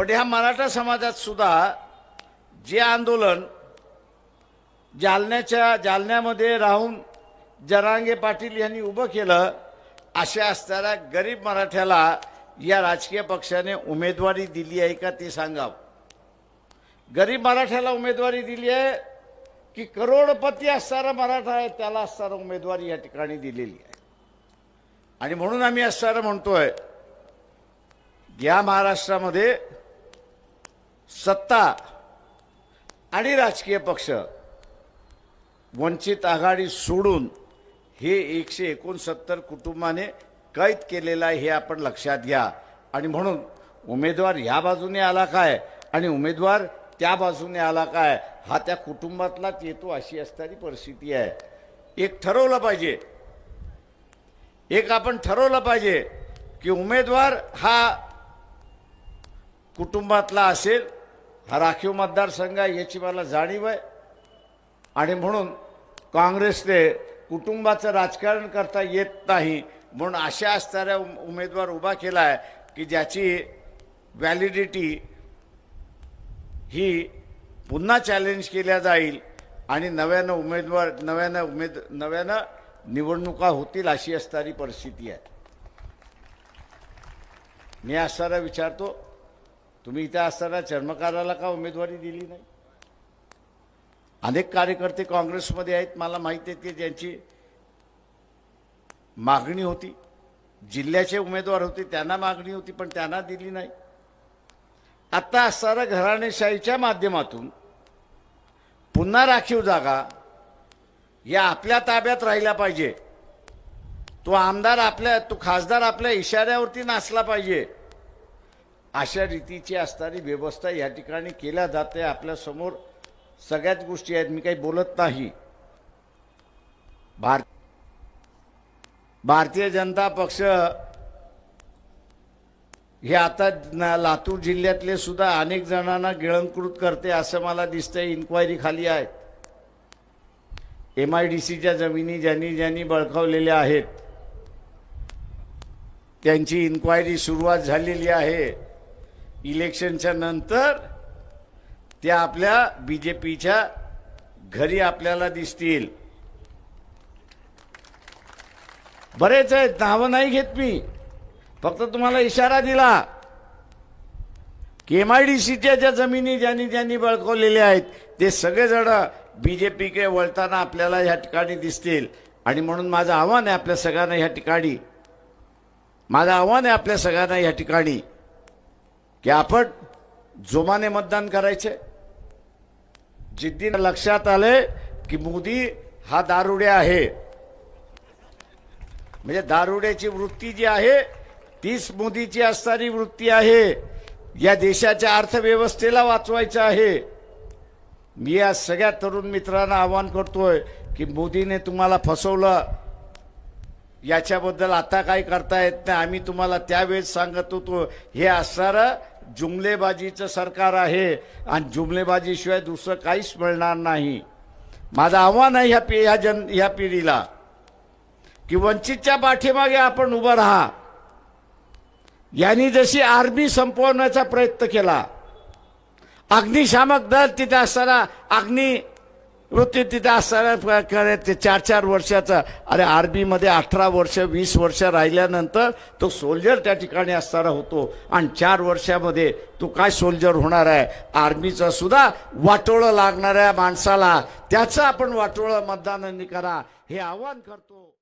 पण ह्या मराठा समाजात सुद्धा जे आंदोलन जालन्याच्या जालन्यामध्ये राहून जरांगे पाटील यांनी उभं केलं अशा असणाऱ्या गरीब मराठ्याला या राजकीय पक्षाने उमेदवारी दिली आहे का ते सांगावं. गरीब मराठ्याला उमेदवारी दिली आहे की करोडपती असणारा मराठा आहे त्याला असणारा उमेदवारी या ठिकाणी दिलेली आहे. आणि म्हणून आम्ही असणारं म्हणतोय या महाराष्ट्रामध्ये सत्ता आणि राजकीय पक्ष वंचित आघाडी सोडून हे एकशे एकोणसत्तर कुटुंबाने कैद केलेलं आहे हे आपण लक्षात घ्या. आणि म्हणून उमेदवार ह्या बाजूने आला काय आणि उमेदवार त्या बाजूने आला काय हा त्या कुटुंबातलाच येतो अशी असणारी परिस्थिती आहे. एक ठरवलं पाहिजे. एक आपण ठरवलं पाहिजे की उमेदवार हा कुटुंबातला असेल हा राखीव मतदारसंघ आहे याची मला जाणीव आहे. आणि म्हणून काँग्रेसने कुटुंबाचं राजकारण करता येत नाही म्हणून अशा असणाऱ्या उम- उमेदवार उभा केला आहे की ज्याची व्हॅलिडिटी ही पुन्हा चॅलेंज केल्या जाईल आणि नव्यानं उमेदवार नव्यानं उमेद नव्यानं निवडणुका होतील अशी असणारी परिस्थिती आहे. मी असताना विचारतो तुम्ही इथे असताना चर्मकाराला का उमेदवारी दिली नाही? अनेक कार्यकर्ते काँग्रेसमध्ये आहेत मला माहिती आहे की ज्यांची मागणी होती. जिल्ह्याचे उमेदवार होते त्यांना मागणी होती पण त्यांना दिली नाही. आत्ता असताना घराणेशाहीच्या माध्यमातून पुन्हा राखीव जागा या आपल्या ताब्यात राहिल्या पाहिजे. तो आमदार आपल्या तो खासदार आपल्या इशाऱ्यावरती नाचला पाहिजे. अशा रीतीची असणारी व्यवस्था या ठिकाणी केल्या जाते. आपल्यासमोर सगळ्याच गोष्टी आहेत. मी काही बोलत नाही. भार भारतीय जनता पक्ष हे आता लातूर जिल्ह्यातले सुद्धा अनेक जणांना गिळंकृत करते असं मला दिसतंय. इन्क्वायरी खाली आहे. एम आय डी सीच्या जमिनी ज्यांनी ज्यांनी बळकावलेल्या आहेत त्यांची इन्क्वायरी सुरुवात झालेली आहे. इलेक्शनच्या नंतर त्या आपल्या बी जे पीच्या घरी आपल्याला दिसतील. बरेच आहेत नावं नाही घेत मी. फक्त तुम्हाला इशारा दिला. की एम आय डी सीच्या ज्या जमिनी ज्यांनी ज्यांनी बळकवलेल्या आहेत ते सगळेजण बी जे पीकडे वळताना आपल्याला ह्या ठिकाणी दिसतील. आणि म्हणून माझं आव्हान आहे आपल्या सगळ्यांना ह्या ठिकाणी. माझं आव्हान आहे आपल्या सगळ्यांना या ठिकाणी. की आपण जोमाने मतदान करायचे जिद्दीनं लक्षात आले की मोदी हा दारुड्या आहे। म्हणजे दारुड्याची वृत्ती जी आहे तीच मोदीची असणारी वृत्ती आहे. या देशाच्या अर्थव्यवस्थेला वाचवायचं आहे. मी या सगळ्या तरुण मित्रांना आवाहन करतोय की मोदीने तुम्हाला फसवलं याच्याबद्दल आता काही करता येत नाही. आम्ही तुम्हाला त्यावेळेस सांगत होतो हे असणारं जुमलेबाजीचं सरकार आहे आणि जुमलेबाजीशिवाय दुसरं काहीच मिळणार नाही. माझं आव्हान आहे ह्या पि ह्या जन ह्या पिढीला की वंचितच्या पाठीमागे आपण उभं राहा. यांनी जशी आर्मी संपवण्याचा प्रयत्न केला अग्निशामक दल तिथे असताना अग्नी वृत्ती तिथे असणाऱ्या प्रकारे ते चार चार वर्षाचा अरे आर्मीमध्ये अठरा वर्ष वीस वर्ष राहिल्यानंतर तो सोल्जर त्या ठिकाणी असणारा होतो. आणि चार वर्षामध्ये तो काय सोल्जर होणार आहे? आर्मीचं सुद्धा वाटोळं लागणाऱ्या माणसाला त्याचं आपण वाटोळं मतदानांनी करा हे आव्हान करतो.